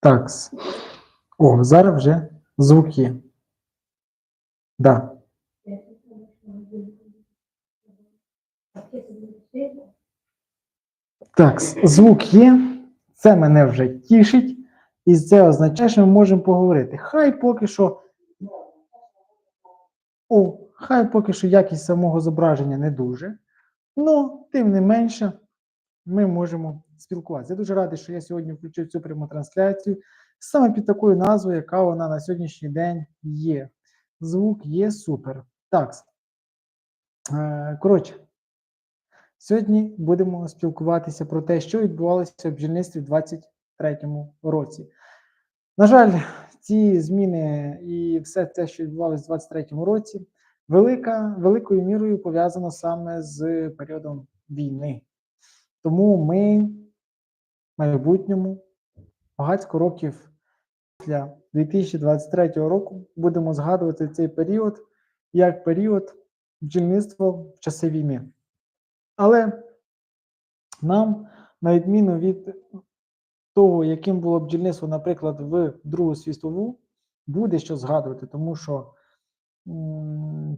Так. О, зараз вже звук є. Да. Так, звук є. Це мене вже тішить. І це означає, що ми можемо поговорити. Хай поки що. О, хай поки що якість самого зображення не дуже. Ну, тим не менше, ми можемо спілкуватися. Я дуже радий, що я сьогодні включив цю пряму трансляцію саме під такою назвою, яка вона на сьогоднішній день є. Звук є супер. Так. Е, коротше, сьогодні будемо спілкуватися про те, що відбувалося в бджільництві в 2023 році. На жаль, ці зміни і все те, що відбувалося в 2023 році, велика, великою мірою пов'язано саме з періодом війни. Тому ми майбутньому багатько років після 2023 року будемо згадувати цей період як період бджільництва в часи війни. Але нам, на відміну від того, яким було бджільництво, наприклад, в Другу світову, буде що згадувати, тому що,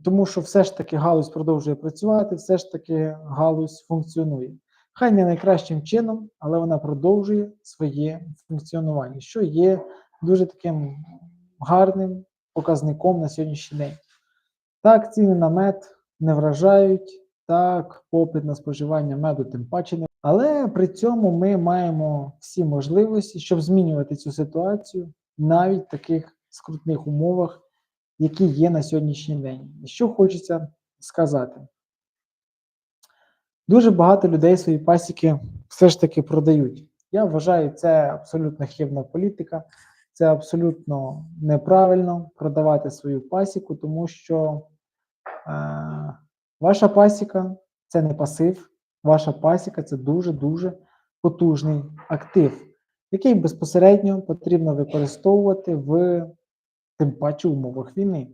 тому що все ж таки галузь продовжує працювати, все ж таки галузь функціонує. Хай не найкращим чином, але вона продовжує своє функціонування, що є дуже таким гарним показником на сьогоднішній день. Так, ціни на мед не вражають, так, попит на споживання меду тим паче не. Але при цьому ми маємо всі можливості, щоб змінювати цю ситуацію навіть в таких скрутних умовах, які є на сьогоднішній день. І Що хочеться сказати? Дуже багато людей свої пасіки все ж таки продають. Я вважаю, це абсолютно хибна політика, це абсолютно неправильно продавати свою пасіку, тому що е, ваша пасіка це не пасив, ваша пасіка це дуже-дуже потужний актив, який безпосередньо потрібно використовувати в тим паче умовах війни.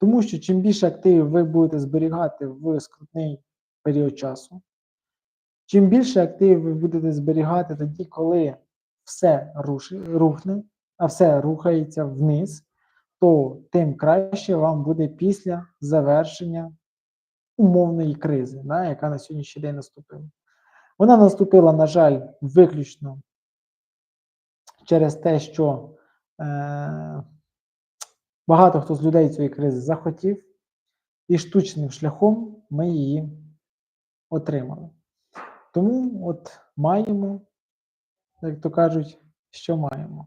Тому що чим більше активів ви будете зберігати в скрутний період часу, чим більше активів ви будете зберігати тоді, коли все руши, рухне, а все рухається вниз, то тим краще вам буде після завершення умовної кризи, да, яка на сьогоднішній день наступила. Вона наступила, на жаль, виключно через те, що е, багато хто з людей цієї кризи захотів, і штучним шляхом ми її отримали. Тому от маємо, як то кажуть, що маємо.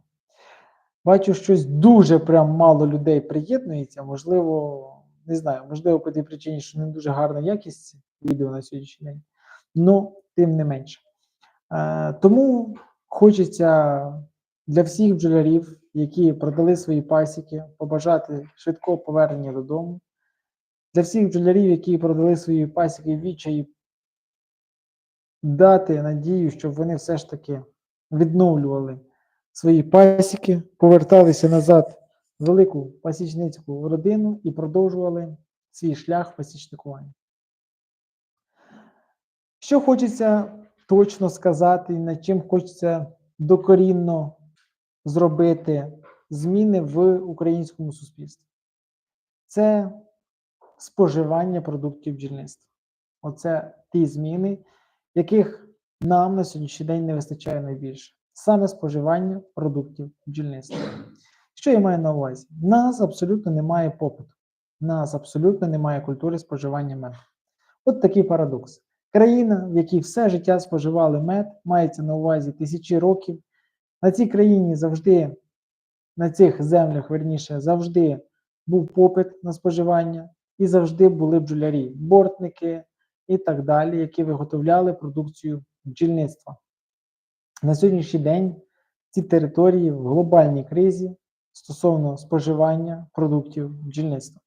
Бачу, щось дуже прям мало людей приєднується. Можливо, не знаю, можливо, по тій причині, що не дуже гарна якість відео на сьогоднішній день. Ну, тим не менше. Е, тому хочеться для всіх бджолярів, які продали свої пасіки, побажати швидкого повернення додому. Для всіх бджолярів, які продали свої пасіки відчаї, дати надію, щоб вони все ж таки відновлювали свої пасіки, поверталися назад в велику пасічницьку родину і продовжували свій шлях пасічникування. Що хочеться точно сказати, над чим хочеться докорінно зробити зміни в українському суспільстві? Це споживання продуктів бджільництва. Оце ті зміни, яких нам на сьогоднішній день не вистачає найбільше. Саме споживання продуктів бджільництва. Що я маю на увазі? Нас абсолютно немає попиту, нас абсолютно немає культури споживання меду. От такий парадокс. Країна, в якій все життя споживали мед, мається на увазі тисячі років. На цій країні завжди, на цих землях, верніше, завжди був попит на споживання, і завжди були бджолярі, бортники і так далі, які виготовляли продукцію бджільництва. На сьогоднішній день ці території в глобальній кризі стосовно споживання продуктів бджільництва.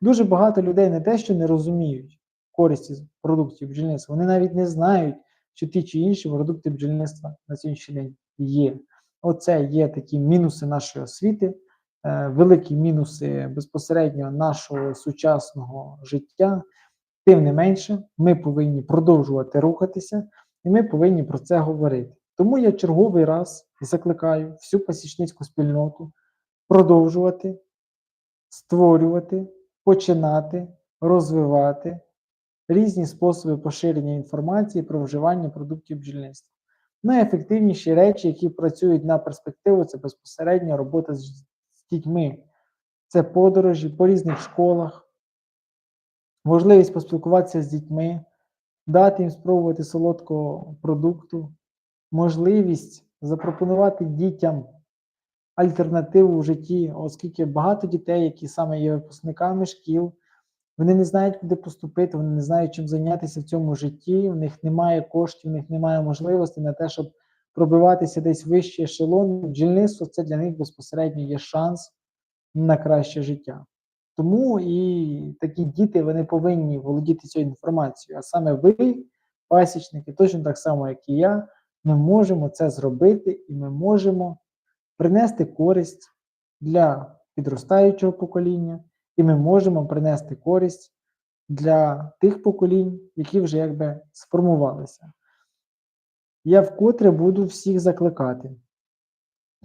Дуже багато людей не те, що не розуміють користі продуктів бджільництва, вони навіть не знають, що ті чи інші продукти бджільництва на сьогоднішній день є. Оце є такі мінуси нашої освіти, е, великі мінуси безпосередньо нашого сучасного життя. Тим не менше, ми повинні продовжувати рухатися, і ми повинні про це говорити. Тому я черговий раз закликаю всю пасічницьку спільноту продовжувати створювати, починати, розвивати різні способи поширення інформації про вживання продуктів бджільництва. Найефективніші речі, які працюють на перспективу, це безпосередня робота з, дітьми. Це подорожі по різних школах, можливість поспілкуватися з дітьми, дати їм спробувати солодкого продукту, можливість запропонувати дітям альтернативу в житті, оскільки багато дітей, які саме є випускниками шкіл, вони не знають, куди поступити, вони не знають, чим зайнятися в цьому житті, в них немає коштів, в них немає можливості на те, щоб пробиватися десь вище ешелон. Бджільництво це для них безпосередньо є шанс на краще життя. Тому і такі діти вони повинні володіти цією інформацією. А саме ви, пасічники, точно так само, як і я, ми можемо це зробити, і ми можемо принести користь для підростаючого покоління, і ми можемо принести користь для тих поколінь, які вже якби сформувалися. Я вкотре буду всіх закликати.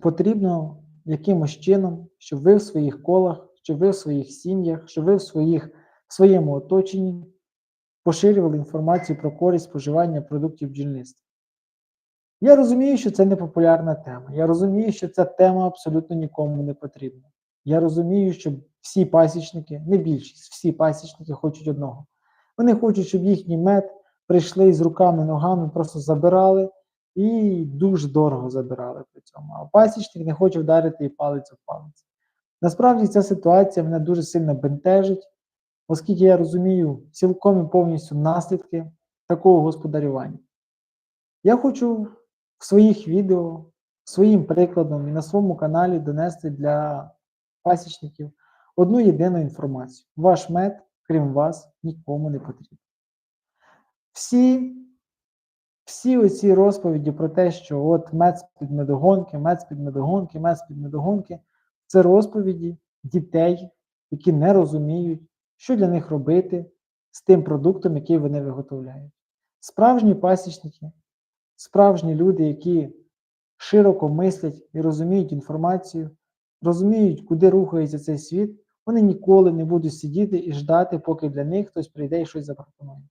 Потрібно якимось чином, щоб ви в своїх колах, щоб ви в своїх сім'ях, щоб ви в своїх, в своєму оточенні поширювали інформацію про користь споживання продуктів бджільництва. Я розумію, що це не популярна тема. Я розумію, що ця тема абсолютно нікому не потрібна. Я розумію, що всі пасічники, не більшість, всі пасічники хочуть одного. Вони хочуть, щоб їхній мед прийшли з руками, ногами, просто забирали і дуже дорого забирали при цьому. А пасічник не хоче вдарити і палець в палець. Насправді ця ситуація мене дуже сильно бентежить, оскільки я розумію цілком і повністю наслідки такого господарювання. Я хочу в своїх відео, своїм прикладом і на своєму каналі донести для пасічників одну єдину інформацію. Ваш мед, крім вас, нікому не потрібен. Всі всі оці розповіді про те, що от мед з-під медогонки, мед з-під медогонки, мед з-під медогонки це розповіді дітей, які не розуміють, що для них робити з тим продуктом, який вони виготовляють. Справжні пасічники, справжні люди, які широко мислять і розуміють інформацію, розуміють, куди рухається цей світ, вони ніколи не будуть сидіти і ждати, поки для них хтось прийде і щось запропонує.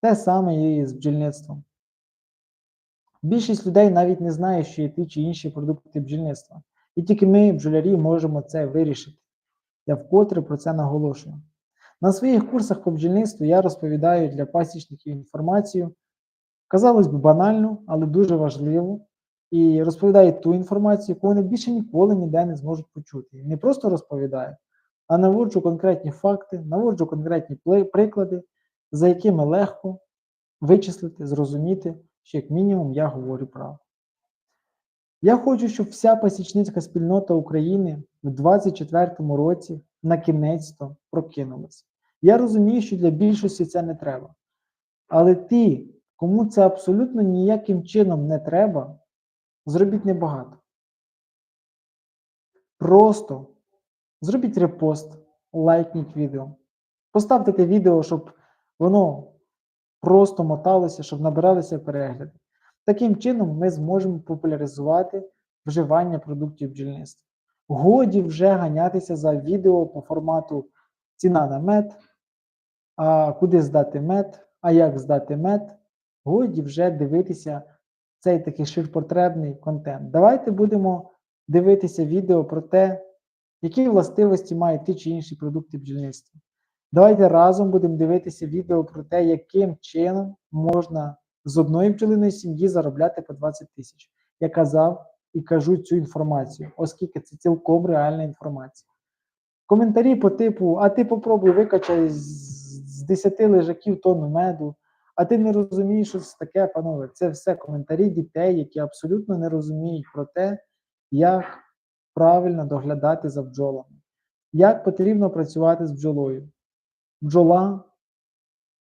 Те саме є і з бджільництвом. Більшість людей навіть не знає, що є ті чи інші продукти бджільництва. І тільки ми, бджолярі, можемо це вирішити. Я вкотре про це наголошую. На своїх курсах по бджільництву я розповідаю для пасічників інформацію, казалось би, банальну, але дуже важливу, і розповідаю ту інформацію, яку вони більше ніколи ніде не зможуть почути. І не просто розповідаю, а наводжу конкретні факти, наводжу конкретні приклади, за якими легко вичислити, зрозуміти, що як мінімум я говорю правду. Я хочу, щоб вся пасічницька спільнота України в 2024 році на кінець-то прокинулася. Я розумію, що для більшості це не треба. Але ті, кому це абсолютно ніяким чином не треба, зробіть небагато. Просто зробіть репост, лайкніть відео. Поставте те відео, щоб воно просто моталося, щоб набиралися перегляди. Таким чином, ми зможемо популяризувати вживання продуктів бджільництва. Годі вже ганятися за відео по формату ціна на мед, а куди здати мед, а як здати мед. Годі вже дивитися цей такий ширпотребний контент. Давайте будемо дивитися відео про те, які властивості мають ті чи інші продукти бджільництва. Давайте разом будемо дивитися відео про те, яким чином можна з одної бджолиної сім'ї заробляти по 20 тисяч. Я казав і кажу цю інформацію, оскільки це цілком реальна інформація. Коментарі по типу: а ти попробуй викачай з 10 лежаків тонну меду, а ти не розумієш, що це таке, панове. Це все коментарі дітей, які абсолютно не розуміють про те, як правильно доглядати за бджолами, як потрібно працювати з бджолою. Бджола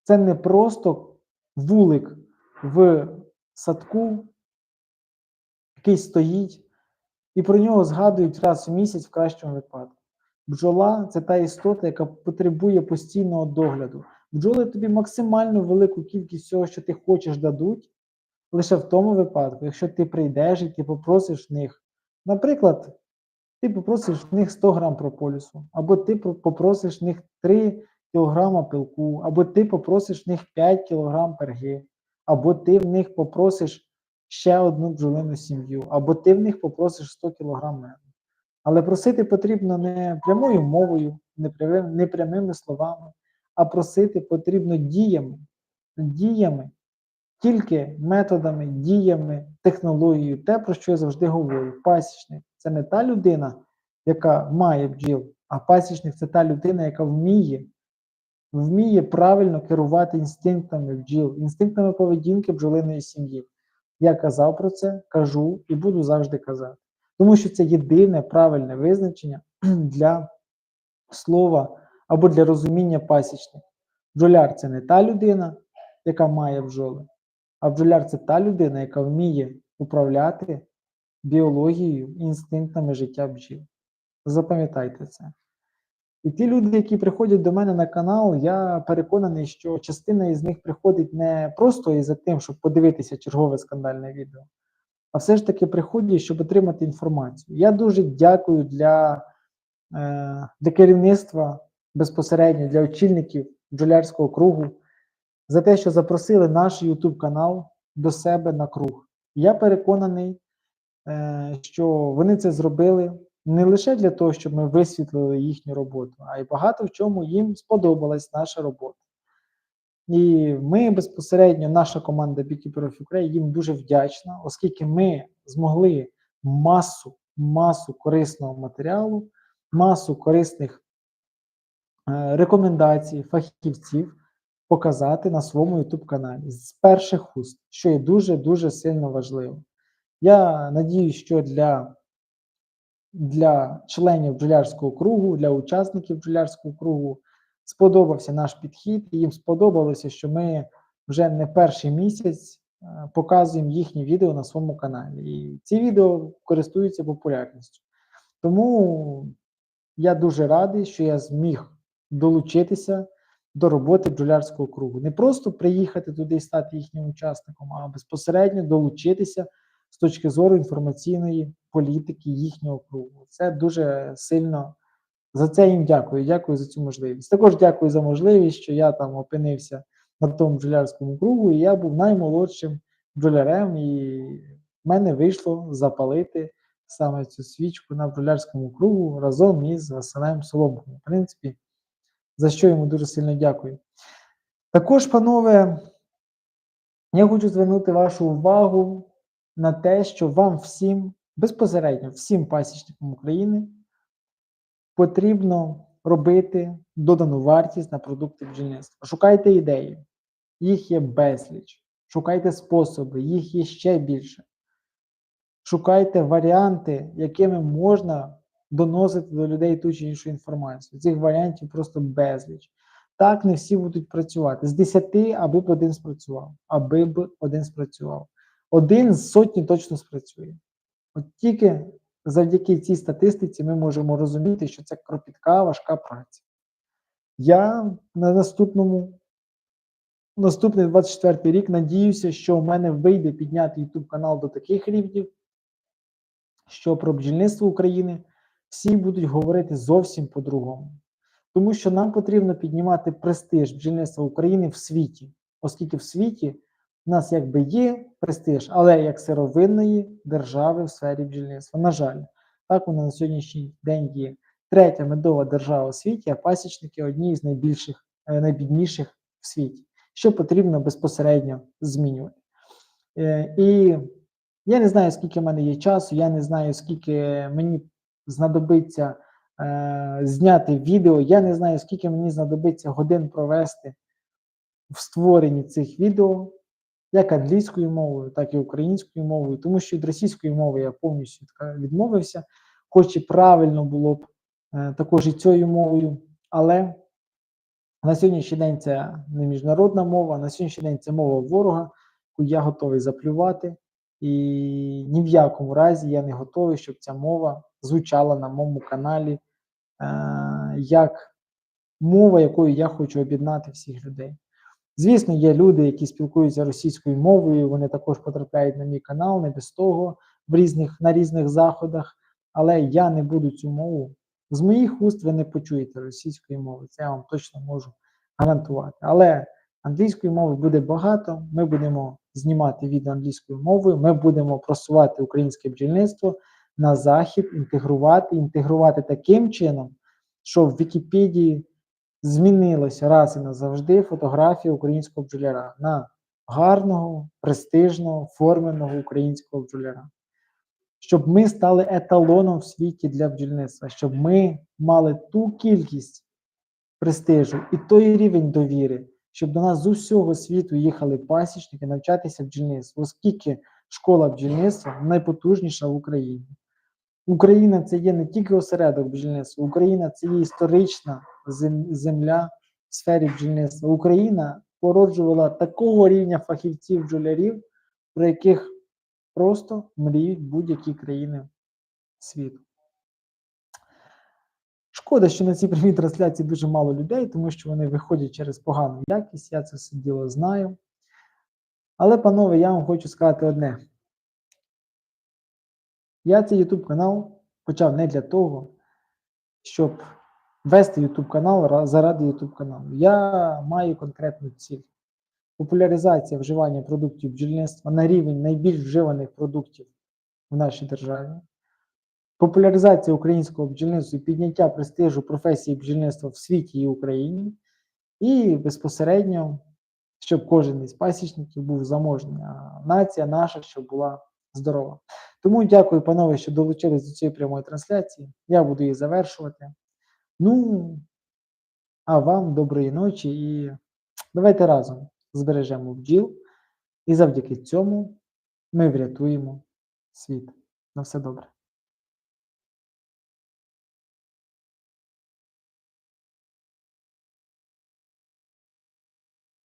це не просто вулик в садку, який стоїть, і про нього згадують раз в місяць в кращому випадку. Бджола це та істота, яка потребує постійного догляду. Бджоли тобі максимально велику кількість всього, що ти хочеш, дадуть, лише в тому випадку, якщо ти прийдеш і ти попросиш в них, наприклад, ти попросиш в них 100 грам прополісу, або ти попросиш в них 3 кілограма пилку, або ти попросиш в них 5 кілограм перги, або ти в них попросиш ще одну бджолину сім'ю, або ти в них попросиш 100 кілограм меду. Але просити потрібно не прямою мовою, не прямими, не прямими словами, а просити потрібно діями, діями, тільки методами, діями, технологією, те, про що я завжди говорю. Пасічник це не та людина, яка має бджіл, а пасічник це та людина, яка вміє, вміє правильно керувати інстинктами бджіл, інстинктами поведінки бджолиної сім'ї. Я казав про це, кажу і буду завжди казати. Тому що це єдине правильне визначення для слова або для розуміння пасічника. Бджоляр це не та людина, яка має бджоли, а бджоляр це та людина, яка вміє управляти біологією і інстинктами життя бджіл. Запам'ятайте це. І ті люди, які приходять до мене на канал, я переконаний, що частина із них приходить не просто із-за тим, щоб подивитися чергове скандальне відео, а все ж таки приходять, щоб отримати інформацію. Я дуже дякую для, е, для керівництва безпосередньо для очільників бджолярського кругу за те, що запросили наш YouTube канал до себе на круг. Я переконаний, е, що вони це зробили не лише для того, щоб ми висвітлили їхню роботу, а й багато в чому їм сподобалась наша робота. І ми безпосередньо, наша команда Beekeeper Ukraine їм дуже вдячна, оскільки ми змогли масу, масу корисного матеріалу, масу корисних е, рекомендацій фахівців показати на своєму YouTube каналі з перших уст, що є дуже дуже сильно важливо. Я надію, що для, для членів бджолярського кругу, для учасників бджолярського кругу сподобався наш підхід, і їм сподобалося, що ми вже не перший місяць е, показуємо їхні відео на своєму каналі. І ці відео користуються популярністю. Тому я дуже радий, що я зміг долучитися до роботи бджолярського кругу. Не просто приїхати туди і стати їхнім учасником, а безпосередньо долучитися з точки зору інформаційної політики їхнього кругу. Це дуже сильно за це їм дякую. Дякую за цю можливість. Також дякую за можливість, що я там опинився на тому бджолярському кругу, і я був наймолодшим бджолярем, і в мене вийшло запалити саме цю свічку на бджолярському кругу разом із Василем Соломком. В принципі, за що йому дуже сильно дякую. Також, панове, я хочу звернути вашу увагу на те, що вам всім, безпосередньо всім пасічникам України, потрібно робити додану вартість на продукти бджільництва. Шукайте ідеї, їх є безліч. Шукайте способи, їх є ще більше. Шукайте варіанти, якими можна доносити до людей ту чи іншу інформацію. Цих варіантів просто безліч. Так, не всі будуть працювати. З 10, аби б один спрацював, аби б один спрацював. Один з сотні точно спрацює. От тільки завдяки цій статистиці ми можемо розуміти, що це кропітка, важка праця. Я на наступному, наступний 24 рік надіюся, що в мене вийде підняти YouTube канал до таких рівнів, що про бджільництво України всі будуть говорити зовсім по-другому. Тому що нам потрібно піднімати престиж бджільництва України в світі, оскільки в світі у нас якби є престиж, але як сировинної держави в сфері бджільництва. На жаль, так вона на сьогоднішній день є третя медова держава у світі, а пасічники одні з найбільших, е, найбідніших в світі, що потрібно безпосередньо змінювати. Е, І я не знаю, скільки в мене є часу, я не знаю, скільки мені знадобиться е, зняти відео, я не знаю, скільки мені знадобиться годин провести в створенні цих відео, як англійською мовою, так і українською мовою, тому що від російської мови я повністю відмовився, хоч і правильно було б е, також і цією мовою, але на сьогоднішній день це не міжнародна мова, на сьогоднішній день це мова ворога, яку я готовий заплювати, і ні в якому разі я не готовий, щоб ця мова звучала на моєму каналі е, як мова, якою я хочу об'єднати всіх людей. Звісно, є люди, які спілкуються російською мовою, вони також потрапляють на мій канал, не без того, в різних, на різних заходах, але я не буду цю мову. З моїх уст ви не почуєте російської мови, це я вам точно можу гарантувати. Але англійської мови буде багато. Ми будемо знімати відео англійською мовою, ми будемо просувати українське бджільництво на захід, інтегрувати, інтегрувати таким чином, щоб в Вікіпедії змінилася раз і назавжди фотографія українського бджоляра на гарного, престижного, форменого українського бджоляра. Щоб ми стали еталоном в світі для бджільництва, щоб ми мали ту кількість престижу і той рівень довіри, щоб до нас з усього світу їхали пасічники навчатися бджільництву, оскільки школа бджільництва найпотужніша в Україні. Україна це є не тільки осередок бджільництва, Україна це є історична земля в сфері бджільництва. Україна породжувала такого рівня фахівців бджолярів, про яких просто мріють будь-які країни світу. Шкода, що на цій прямій трансляції дуже мало людей, тому що вони виходять через погану якість, я це все діло знаю. Але, панове, я вам хочу сказати одне. Я цей YouTube канал почав не для того, щоб вести YouTube канал заради YouTube каналу. Я маю конкретну ціль. Популяризація вживання продуктів бджільництва на рівень найбільш вживаних продуктів в нашій державі. Популяризація українського бджільництва і підняття престижу професії бджільництва в світі і Україні. І безпосередньо, щоб кожен із пасічників був заможний, а нація наша, щоб була здорова. Тому дякую, панове, що долучились до цієї прямої трансляції. Я буду її завершувати. Ну, а вам доброї ночі і давайте разом збережемо бджіл. І завдяки цьому ми врятуємо світ. На все добре.